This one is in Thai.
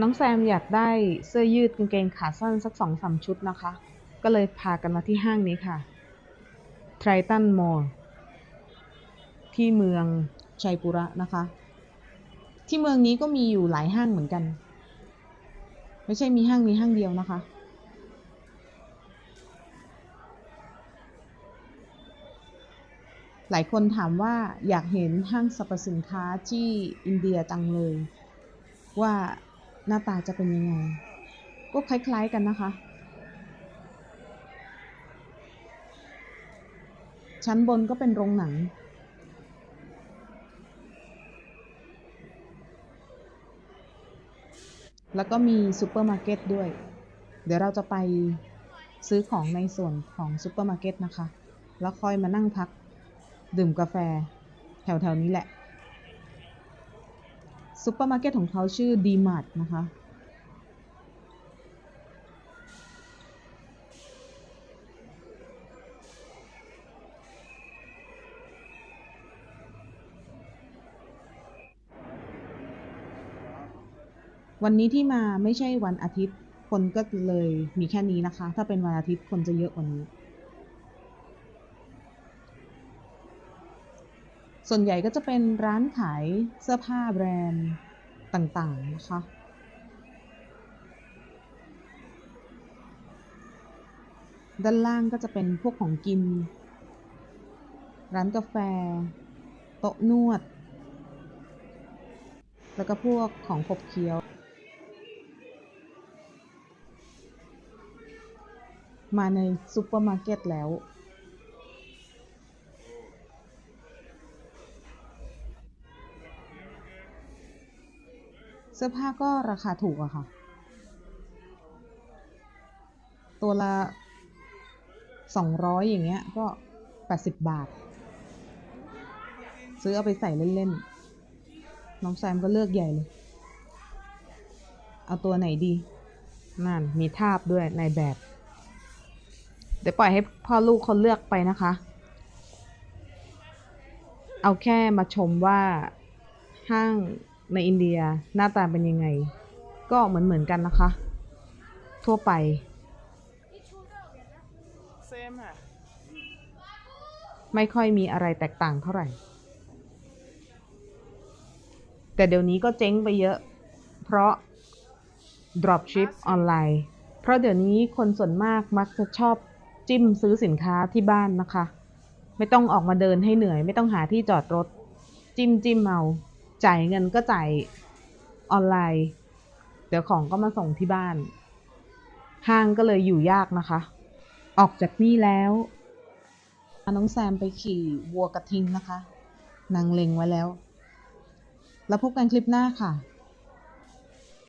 น้องแซมอยากได้เสื้อยืดกางเกงขาสั้นสักสองสามชุดนะคะ ก็เลยพากันมาที่ห้างนี้ค่ะ t r i t o n Mall ที่เมืองชัยปุระนะคะ ที่เมืองนี้ก็มีอยู่หลายห้างเหมือนกัน ไม่ใช่มีห้างนี้ห้างเดียวนะคะ หลายคนถามว่าอยากเห็นห้างสรรพสินค้าที่อินเดียจังเลย ว่า หน้าตาจะเป็นยังไง ก็คล้ายๆกันนะคะ ชั้นบนก็เป็นโรงหนัง แล้วก็มีซูเปอร์มาร์เก็ตด้วย เดี๋ยวเราจะไปซื้อของในส่วนของซูเปอร์มาร์เก็ตนะคะ แล้วค่อยมานั่งพักดื่มกาแฟแถวๆนี้แหละ ซูเปอร์มาร์เก็ตของเขาชื่อ D-Mart นะคะ วันนี้ที่มาไม่ใช่วันอาทิตย์ คนก็เลยมีแค่นี้นะคะ ถ้าเป็นวันอาทิตย์คนจะเยอะกว่านี้ ส่วนใหญ่ก็จะเป็นร้านขายเสื้อผ้าแบรนด์ต่างๆ นะคะด้านล่างก็จะเป็นพวกของกิน ร้านกาแฟ โต๊ะนวด แล้วก็พวกของขบเคี้ยว มาในซูเปอร์มาร์เก็ตแล้ว สื้อผ้าก็ราคาถูกอะค่ะ ตัวละสองร้อยอย่างเงี้ย ก็แปดสิบบาท ซื้อเอาไปใส่เล่นๆ น้องแซมก็เลือกใหญ่เลย เอาตัวไหนดี นั่น มีทาบด้วยในแบบ เดี๋ยวปล่อยให้พ่อลูกเขาเลือกไปนะคะ เอาแค่มาชมว่าห้าง ในอินเดียหน้าตาเป็นยังไง ก็เหมือนเหมือนกันนะคะ ทั่วไป ไม่ค่อยมีอะไรแตกต่างเท่าไหร่ แต่เดี๋ยวนี้ก็เจ๊งไปเยอะ เพราะ dropship ออนไลน์ เพราะเดี๋ยวนี้คนส่วนมากมักจะชอบจิ้มซื้อสินค้าที่บ้านนะคะ ไม่ต้องออกมาเดินให้เหนื่อย ไม่ต้องหาที่จอดรถ จิ้มจิ้มเอา จ่ายเงินก็จ่ายออนไลน์ เดี๋ยวของก็มาส่งที่บ้าน ห้างก็เลยอยู่ยากนะคะ ออกจากนี่แล้วน้องแซมไปขี่วัวกระทิงนะคะนางเล็งไว้แล้ว แล้วพบกันคลิปหน้าค่ะ